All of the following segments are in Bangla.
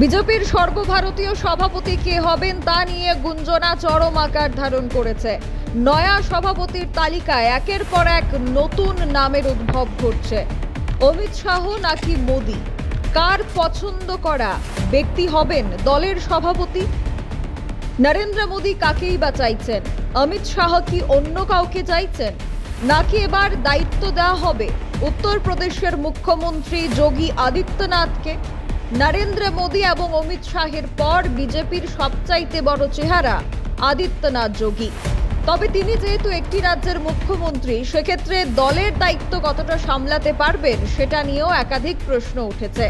বিজেপির সর্বভারতীয় সভাপতি কে হবেন তা নিয়ে গুঞ্জনা চরম আকার ধারণ করেছে। নয়া সভাপতির তালিকায় একের পর এক নতুন নামের উদ্ভব ঘটছে। অমিত শাহ নাকি মোদি? কার পছন্দ করা ব্যক্তি হবেন দলের সভাপতি? নরেন্দ্র মোদী কাকেই বা চাইছেন? অমিত শাহ কি অন্য কাউকে চাইছেন? নাকি এবার দায়িত্ব দেওয়া হবে উত্তরপ্রদেশের মুখ্যমন্ত্রী যোগী আদিত্যনাথকে? নরেন্দ্র মোদী এবং অমিত শাহের পর বিজেপির সবচাইতে বড় চেহারা আদিত্যনাথ যোগী। তবে তিনি যেহেতু একটি রাজ্যের মুখ্যমন্ত্রী, সেক্ষেত্রে দলের দায়িত্ব কতটা সামলাতে পারবেন সেটা নিয়েও একাধিক প্রশ্ন উঠেছে।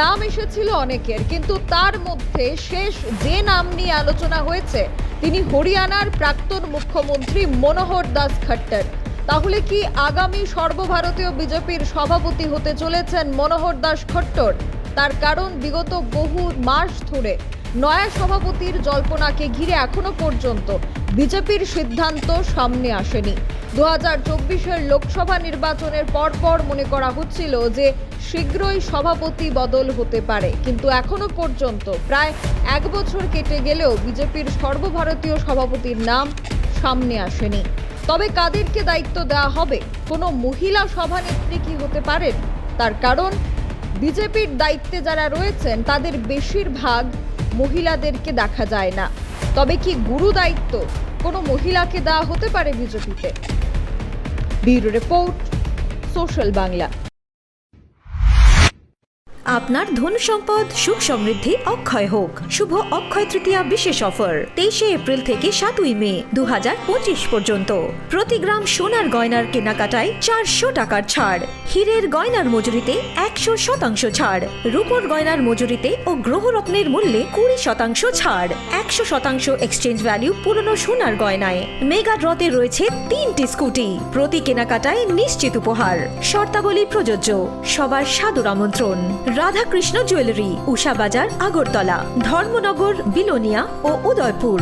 নাম এসেছিল অনেকের, কিন্তু তার মধ্যে শেষ যে নাম নিয়ে আলোচনা হয়েছে, তিনি হরিয়ানার প্রাক্তন মুখ্যমন্ত্রী মনোহর দাস খট্টর। তাহলে কি আগামী সর্বভারতীয় বিজেপির সভাপতি হতে চলেছেন মনোহর দাস খট্টর? তার কারণ বিগত বহু মাস ধরে নয়া সভাপতির জল্পনাকে ঘিরে এখনও পর্যন্ত বিজেপির সিদ্ধান্ত সামনে আসেনি। দু হাজার চব্বিশের লোকসভা নির্বাচনের পরপর মনে করা হচ্ছিল যে শীঘ্রই সভাপতি বদল হতে পারে, কিন্তু এখনও পর্যন্ত প্রায় এক বছর কেটে গেলেও বিজেপির সর্বভারতীয় সভাপতির নাম সামনে আসেনি। তবে কাদেরকে দায়িত্ব দেওয়া হবে? কোনো মহিলা সভানেত্রী কি হতে পারেন? তার কারণ বিজেপির দায়িত্বে যারা রয়েছেন, তাদের বেশিরভাগ মহিলাদেরকে দেখা যায় না। তবে কি গুরু দায়িত্ব কোনো মহিলাকে দেওয়া হতে পারে বিজেপিতে? Bureau report, social Bangla. আপনার ধন সম্পদ, সুখ সমৃদ্ধি, অক্ষয় হোক। শুভ অক্ষয় তৃতীয়া বিশেষ অফার। তেইশে এপ্রিল থেকে সাতই মে দু হাজার পঁচিশ পর্যন্ত। প্রতি গ্রাম সোনার গয়নার কেনাকাটায় চারশো টাকার ছাড়। হীরের গয়নার মজুরিতে একশো শতাংশ ছাড়। রূপোর গয়নার মজুরিতে ও গ্রহরত্নের মূল্যে কুড়ি শতাংশ ছাড়। একশো শতাংশ এক্সচেঞ্জ ভ্যালু পুরনো সোনার গয়নায়। মেগা ড্রতে রয়েছে তিনটি স্কুটি। প্রতি কেনাকাটায় নিশ্চিত উপহার। শর্তাবলী প্রযোজ্য। সবার সাদর আমন্ত্রণ। রাধাকৃষ্ণ জুয়েলারি উষা বাজার আগরতলা ধর্মনগর বিলোনিয়া ও উদয়পুর।